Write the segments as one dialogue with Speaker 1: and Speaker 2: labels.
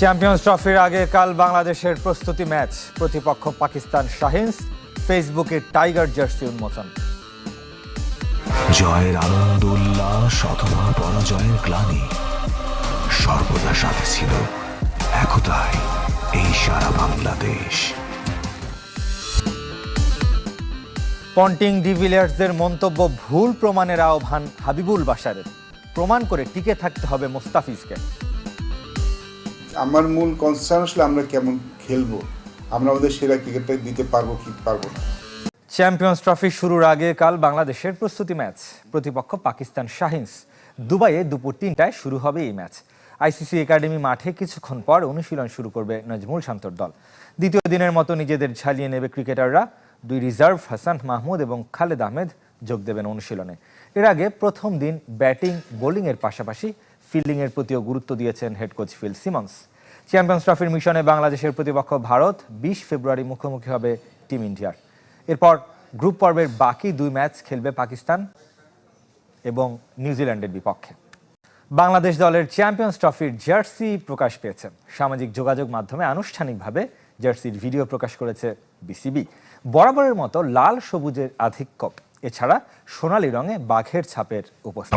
Speaker 1: Champions ট্রফির আগে কাল বাংলাদেশের প্রস্তুতি ম্যাচ। প্রতিপক্ষ পাকিস্তান শাহিনস ফেসবুকে টাইগার জার্সি উন্মোচন।
Speaker 2: জয়ের আনন্দ উল্লাস অথবা পরাজয়ের গ্লানি সর্বদা সাথে ছিল একতাই এই সারা বাংলাদেশ।
Speaker 1: পন্টিং ডিভিলিয়ার্সদের মন্তব্য ভুল প্রমাণের আহ্বান হাবিবুল বাশারের। প্রমাণ করে টিকে থাকতে হবে মোস্তাফিজকে।
Speaker 3: আমার মূল কনসার্ন আসলে আমরা কেমন খেলব? আমরা আমাদের সেরা ক্রিকেটটা দিতে পারব কি পারব না?
Speaker 1: চ্যাম্পিয়ন্স ট্রফি শুরুর আগে কাল বাংলাদেশের প্রস্তুতি ম্যাচ। প্রতিপক্ষ পাকিস্তান শাহিনস দুবাইয়ে দুপুর তিনটায় শুরু হবে এই ম্যাচ। আইসিসি একাডেমি মাঠে কিছুক্ষণ পর অনুশীলন শুরু করবে নজমুল শান্তর দল। দ্বিতীয় দিনের মতো নিজেদের ঝালিয়ে নেবে ক্রিকেটাররা। দুই রিজার্ভ হাসান মাহমুদ এবং খালেদ আহমেদ যোগ দেবেন অনুশীলনে। এর আগে প্রথম দিন ব্যাটিং, বোলিংয়ের পাশাপাশি ফিল্ডিংয়ের প্রতিও গুরুত্ব দিয়েছেন head coach Phil Simmons. Champions ট্রফির মিশনে বাংলাদেশের প্রতিপক্ষ ভারত বিশ ফেব্রুয়ারি মুখোমুখি হবে টিম ইন্ডিয়ার। এরপর গ্রুপ পর্বের বাকি দুই ম্যাচ খেলবে পাকিস্তান এবং নিউজিল্যান্ডের বিপক্ষে। বাংলাদেশ দলের চ্যাম্পিয়ন্স ট্রফির জার্সি প্রকাশ পেয়েছে। সামাজিক যোগাযোগ মাধ্যমে আনুষ্ঠানিকভাবে জার্সির ভিডিও প্রকাশ করেছে বিসিবি। বরাবরের মতো লাল সবুজের আধিক্য। এছাড়া সোনালী রঙে বাঘের ছাপের উপস্থিতি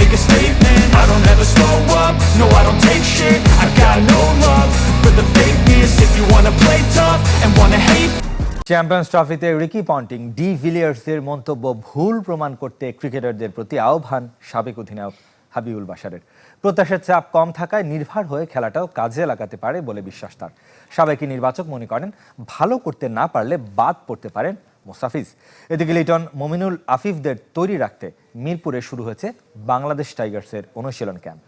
Speaker 1: Champions ট্রফিতে রিকি পন্টিং ডি ভিলিয়ার্সদের মন্তব্য ভুল প্রমাণ করতে ক্রিকেটারদের প্রতি আহ্বান সাবেক অধিনায়ক হাবিবুল বাশারের। প্রত্যাশার চাপ কম থাকায় নির্ভর হয়ে খেলাটাও কাজে লাগাতে পারে বলে বিশ্বাস তার। সাবেক নির্বাচক মনে করেন, ভালো করতে না পারলে বাদ পড়তে পারেন মোস্তাফিজ। এদিকে লিটন মমিনুল আফিফদের তৈরি রাখতে মিরপুরে শুরু হয়েছে বাংলাদেশ টাইগার্সের অনুশীলন ক্যাম্প।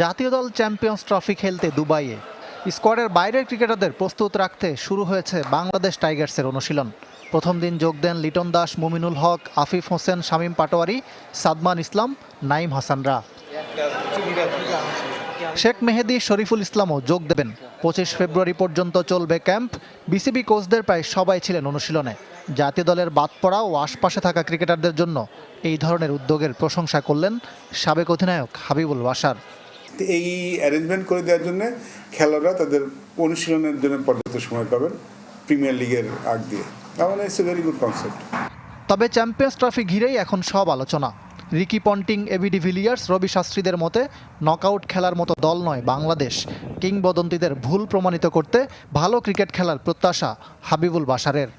Speaker 4: জাতীয় দল চ্যাম্পিয়ন্স ট্রফি খেলতে দুবাইয়ে স্কোয়াডের বাইরের ক্রিকেটারদের প্রস্তুত রাখতে শুরু হয়েছে বাংলাদেশ টাইগার্সের অনুশীলন। প্রথম দিন যোগ দেন লিটন দাস, মুমিনুল হক, আফিফ হোসেন, শামীম পাটোয়ারি, সাদমান ইসলাম নাইম হাসানরা। শেখ মেহেদি, শরীফুল ইসলামও যোগ দেবেন। পঁচিশ ফেব্রুয়ারি পর্যন্ত চলবে ক্যাম্প। বিসিবি কোচদের প্রায় সবাই ছিলেন অনুশীলনে। জাতীয় দলের বাদ পড়া ও আশপাশে থাকা ক্রিকেটারদের জন্য এই ধরনের উদ্যোগের প্রশংসা করলেন সাবেক অধিনায়ক হাবিবুল ওয়াসার
Speaker 3: এই অ্যারেঞ্জমেন্ট করে দেওয়ার জন্য খেলোয়াড়রা তাদের অনুশীলনের জন্য পর্যাপ্ত সময় পাবেন প্রিমিয়ার লিগের আগ দিয়ে। মানে it's a very good concept
Speaker 4: তবে চ্যাম্পিয়ন্স ট্রফি ঘিরেই এখন সব আলোচনা। Ricky Ponting ABD Villiers Ravi শাস্ত্রীদের মতে নকআউট খেলার মতো দল নয় বাংলাদেশ। কিংবদন্তিদের ভুল প্রমাণিত করতে ভালো ক্রিকেট খেলার প্রত্যাশা হাবিবুল বাশারের।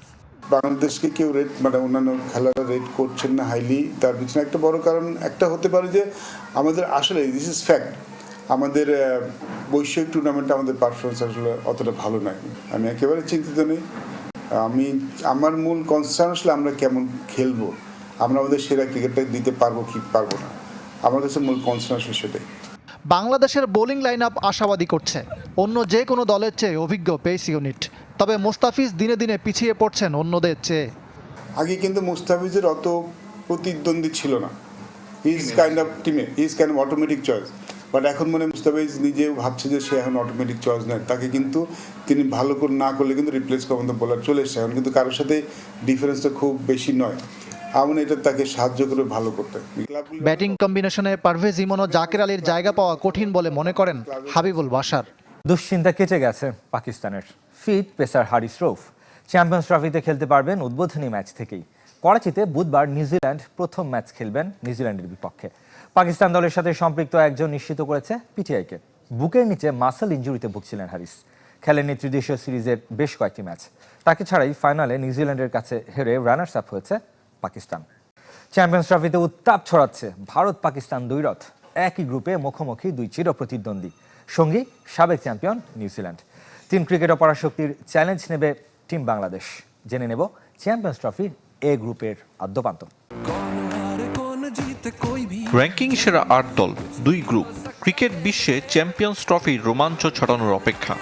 Speaker 3: বাংলাদেশকে কেউ রেট মানে অন্যান্য খেলারা রেট করছেন না হাইলি তার পিছনে একটা বড় কারণ একটা হতে পারে যে আমাদের আসলে দিস ইজ ফ্যাক্ট আমাদের বৈশ্বিক টুর্নামেন্টে আমাদের পারফরমেন্স আসলে অতটা ভালো নয় আমি একেবারে চিন্তিত নেই। আমি আমার মূল কনসার্ন আসলে আমরা কেমন খেলব? আমরা আমাদের সেরা ক্রিকেটটা দিতে পারব কি পারব না? আমার কাছে মূল কনসার্ন আসলে সেটাই।
Speaker 4: বাংলাদেশের বোলিং লাইন আপ আশাবাদী করছে। অন্য যে কোনো দলের চেয়ে অভিজ্ঞ পেস ইউনিট তবে মোস্তাফিজ দিনে দিনে পিছিয়ে পড়ছেন অন্যদের চেয়ে।
Speaker 3: আগে কিন্তু মুস্তাফিজের অত প্রতিদ্বন্দ্বী ছিল না। ইজ কাইন্ড অফ টিমে is kind of automatic choice but এখন মনে মুস্তাফিজ নিজেও ভাবছে যে সে এখন অটোমেটিক চয়েস নেয়। তাকে কিন্তু তিনি ভালো করে না করলে কিন্তু রিপ্লেস করার মতো বলার চলে এসছে। এখন কিন্তু কারোর সাথে ডিফারেন্সটা খুব বেশি নয়। আমার এটা তাকে সাহায্য করে ভালো করতে।
Speaker 4: ব্যাটিং কম্বিনেশনে পারভেজ ইমন ও জাকের আলীর জায়গা পাওয়া কঠিন বলে মনে করেন হাবিবুল বাশার।
Speaker 1: দুশ্চিন্তা কেটে গেছে পাকিস্তানের। Fit pacer Haris Rauf. Champions ট্রফিতে খেলতে পারবেন উদ্বোধনী ম্যাচ থেকেই। করাচিতে বুধবার নিউজিল্যান্ড প্রথম ম্যাচ খেলবেন নিউজিল্যান্ডের বিপক্ষে। পাকিস্তান দলের সাথে সম্পৃক্ত একজন নিশ্চিত করেছে পিটিআইকে। বুকের নিচে মাসেল ইঞ্জুরিতে ভুগছিলেন হারিস খেলেননি ত্রিদেশীয় সিরিজের বেশ কয়েকটি ম্যাচ। তাকে ছাড়াই ফাইনালে নিউজিল্যান্ডের কাছে হেরে রানার্স আপ হয়েছে পাকিস্তান। চ্যাম্পিয়ন্স ট্রফিতে উত্তাপ ছড়াচ্ছে ভারত পাকিস্তান দুই রথ। একই গ্রুপে মুখোমুখি দুই চির প্রতিদ্বন্দ্বী। সঙ্গী সাবেক চ্যাম্পিয়ন নিউজিল্যান্ড। তিন ক্রিকেট অপরাশক্তির চ্যালেঞ্জ নেবে টিম বাংলাদেশ। জেনে নেব চ্যাম্পিয়ন্স ট্রফির এ গ্রুপের আদ্যপান্ত।
Speaker 5: র্যাঙ্কিং সেরা আট দল, দুই গ্রুপ ক্রিকেট বিশ্বে চ্যাম্পিয়ন্স ট্রফির রোমাঞ্চ ছড়ানোর অপেক্ষা।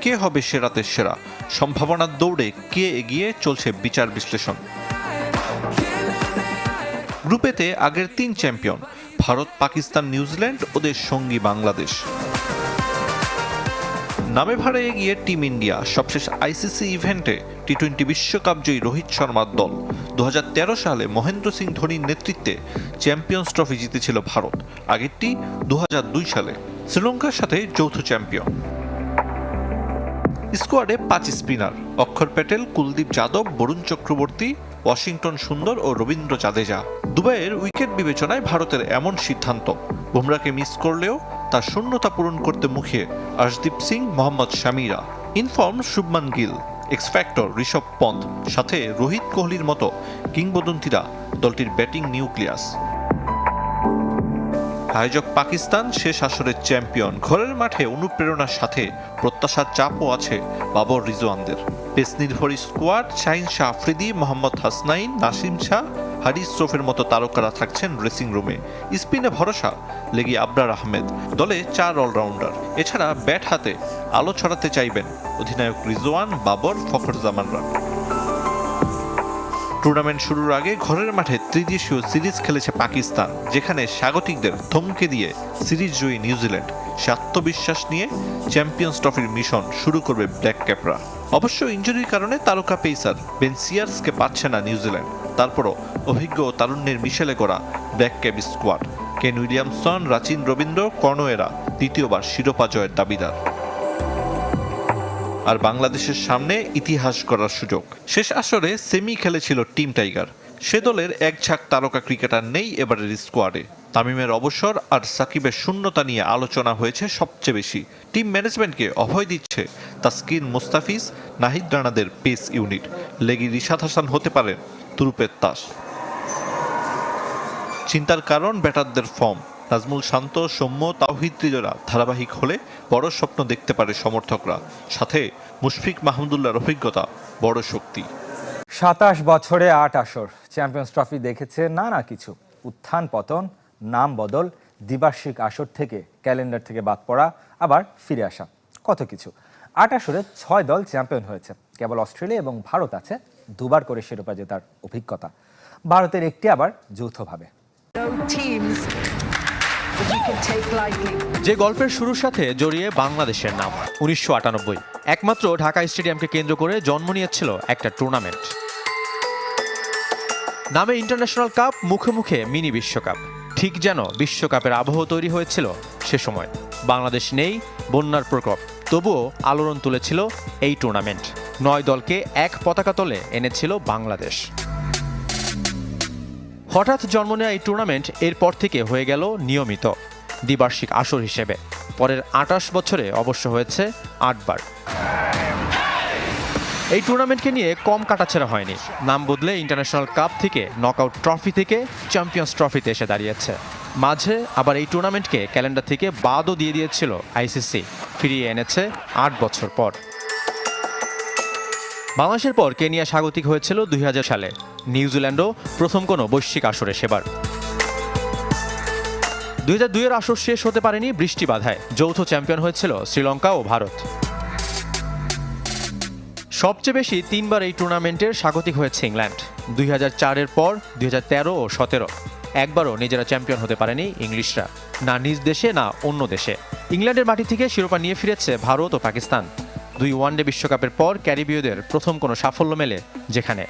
Speaker 5: কে হবে সেরাতে সেরা? সম্ভাবনার দৌড়ে কে এগিয়ে চলছে বিচার বিশ্লেষণ। গ্রুপেতে আগের তিন চ্যাম্পিয়ন ভারত, পাকিস্তান, নিউজিল্যান্ড, ওদের সঙ্গী বাংলাদেশ। নামে ভাড়ে এগিয়ে টিম ইন্ডিয়া, সবশেষ আইসিসি ইভেন্টে টি টোয়েন্টি বিশ্বকাপ জয়ী রোহিত শর্মার দল। দু সালে মহেন্দ্র সিং ধোনির নেতৃত্বে চ্যাম্পিয়ন্স ট্রফি জিতেছিল ভারত। আগেরটি দু সালে। শ্রীলঙ্কার সাথে যৌথ চ্যাম্পিয়ন। স্কোয়াডে পাঁচ স্পিনার, অক্ষর প্যাটেল, কুলদীপ যাদব, বরুণ চক্রবর্তী, ওয়াশিংটন সুন্দর ও রবীন্দ্র জাদেজা। দুবাইয়ের উইকেট বিবেচনায় ভারতের এমন সিদ্ধান্ত। বুমরাকে মিস করলেও তার শূন্যতা পূরণ করতে মুখে Arshdeep Singh, Mohammed শামিরা। In form Shubman Gill X factor Rishabh Pant, সাথে রোহিত কোহলির মতো কিংবদন্তিরা দলটির ব্যাটিং নিউক্লিয়াস। আয়োজক পাকিস্তান শেষ আসরের চ্যাম্পিয়ন, ঘরের মাঠে অনুপ্রেরণার সাথে প্রত্যাশার চাপও আছে বাবর রিজওয়ানদের। পেস নির্ভর স্কোয়াড শাহিন শাহ আফ্রিদি, মোহাম্মদ হাসনাইন, নাসিম শাহ হারিস শ্রফের মতো তারকারা থাকছেন ড্রেসিং রুমে স্পিনে ভরসা, লেগি আবরার আহমেদ। দলে চার অলরাউন্ডার এছাড়া ব্যাট হাতে আলো ছড়াতে চাইবেন অধিনায়ক রিজওয়ান, বাবর ফখরজামানরা টুর্নামেন্ট শুরুর আগে ঘরের মাঠে ত্রিদেশীয় সিরিজ খেলেছে পাকিস্তান, যেখানে স্বাগতিকদের থমকে দিয়ে সিরিজ জয়ী নিউজিল্যান্ড সে আত্মবিশ্বাস নিয়ে চ্যাম্পিয়ন্স ট্রফির মিশন শুরু করবে ব্ল্যাক ক্যাপরা। অবশ্য ইঞ্জুরির কারণে তারকা পেসার বেন সিয়ার্সকে পাচ্ছে না নিউজিল্যান্ড তারপরও অভিজ্ঞ তারুণ্যের মিশেলে করা black cap squad. Kane Williamson, Rachin, Ravindra কর্ণোয়েরা দ্বিতীয়বার শিরোপা জয়ের দাবিদার। আর বাংলাদেশের সামনে ইতিহাস করার সুযোগ। শেষ আসরে সেমি খেলেছিল টিম টাইগার। সে দলের এক ঝাঁক তারকা ক্রিকেটার নেই এবারের স্কোয়াডে। তামিমের অবসর আর সাকিবের শূন্যতা নিয়ে আলোচনা হয়েছে সবচেয়ে বেশি। টিম ম্যানেজমেন্টকে অভয় দিচ্ছে Taskin Mustafiz, Nahid রানাদের pace unit. Leggie Rishad Hasan হতে পারেন তুরুপের তাস। চিন্তার কারণ, ব্যাটারদের ফর্ম। নাজমুল শান্ত, সৌম্য, তাওহিদ ত্রিজরা ধারাবাহিক হলে বড় স্বপ্ন দেখতে পারে সমর্থকরা। সাথে মুশফিক মাহমুদুল্লাহর অভিজ্ঞতা, বড় শক্তি।
Speaker 1: সাতাশ বছরে আট আসর। চ্যাম্পিয়ন্স ট্রফি দেখেছে নানা কিছু। উত্থান, পতন, নাম বদল, দ্বিবার্ষিক আসর থেকে, ক্যালেন্ডার থেকে বাদ পড়া, আবার ফিরে আসা। কত কিছু। আট আসরে ছয় দল চ্যাম্পিয়ন হয়েছে। কেবল অস্ট্রেলিয়া এবং ভারত আছে দুবার করে শিরোপা জেতার অভিজ্ঞতা। ভারতের একটি আবার যৌথভাবে.
Speaker 6: যে গল্পের শুরুর সাথে জড়িয়ে বাংলাদেশের নাম উনিশশো আটানব্বই। একমাত্র ঢাকা স্টেডিয়ামকে কেন্দ্র করে জন্ম নিয়েছিল একটা টুর্নামেন্ট। নামে ইন্টারন্যাশনাল কাপ মুখে মুখে মিনি বিশ্বকাপ। ঠিক যেন বিশ্বকাপের আবহ তৈরি হয়েছিল সে সময়। বাংলাদেশ নেই বন্যার প্রকোপ। তবুও আলোড়ন তুলেছিল এই টুর্নামেন্ট। নয় দলকে এক পতাকা তলে এনেছিল বাংলাদেশ। হঠাৎ জন্ম নেওয়া এই টুর্নামেন্ট এরপর থেকে হয়ে গেল নিয়মিত দ্বিবার্ষিক আসর হিসেবে। পরের আটাশ বছরে অবশ্য হয়েছে আটবার। এই টুর্নামেন্টকে নিয়ে কম কাটাছেড়া হয়নি। নাম বদলে ইন্টারন্যাশনাল কাপ থেকে নকআউট ট্রফি থেকে চ্যাম্পিয়ন্স ট্রফিতে এসে দাঁড়িয়েছে। মাঝে আবার এই টুর্নামেন্টকে ক্যালেন্ডার থেকে বাদও দিয়ে দিয়েছিল আইসিসি, ফিরিয়ে এনেছে আট বছর পর। বাংলাদেশের পর কেনিয়া স্বাগতিক হয়েছিল দুই হাজার সালে। নিউজিল্যান্ডও প্রথম কোনো বৈশ্বিক আসরে সেবার। দুই হাজার দুইয়ের আসর শেষ হতে পারেনি বৃষ্টি বাধায়। যৌথ চ্যাম্পিয়ন হয়েছিল শ্রীলঙ্কা ও ভারত। সবচেয়ে বেশি তিনবার এই টুর্নামেন্টের স্বাগতিক হয়েছে ইংল্যান্ড। দুই হাজার চারের পর দুই হাজার তেরো ও সতেরো। একবারও নিজেরা চ্যাম্পিয়ন হতে পারেনি ইংলিশরা। না নিজ দেশে, না অন্য দেশে। ইংল্যান্ডের মাটি থেকে শিরোপা নিয়ে ফিরেছে ভারত ও পাকিস্তান। দুই ওয়ানডে বিশ্বকাপের পর ক্যারিবীয়দের প্রথম কোনো সাফল্য মেলে যেখানে।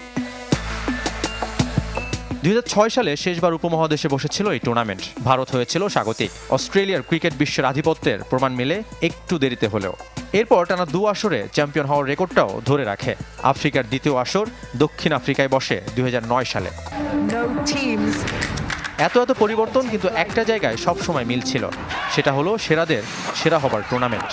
Speaker 6: দুই হাজার ছয় সালে শেষবার উপমহাদেশে বসেছিল এই টুর্নামেন্ট। ভারত হয়েছিল স্বাগতিক। অস্ট্রেলিয়ার ক্রিকেট বিশ্বের আধিপত্যের প্রমাণ মিলে একটু দেরিতে হলেও। এরপর টানা দু আসরে চ্যাম্পিয়ন হওয়ার রেকর্ডটাও ধরে রাখে। আফ্রিকার দ্বিতীয় আসর দক্ষিণ আফ্রিকায় বসে দুই হাজার
Speaker 7: নয় সালে।
Speaker 6: এত এত পরিবর্তন কিন্তু একটা জায়গায় সবসময় মিল ছিল সেটা হলো সেরাদের সেরা হবার টুর্নামেন্ট।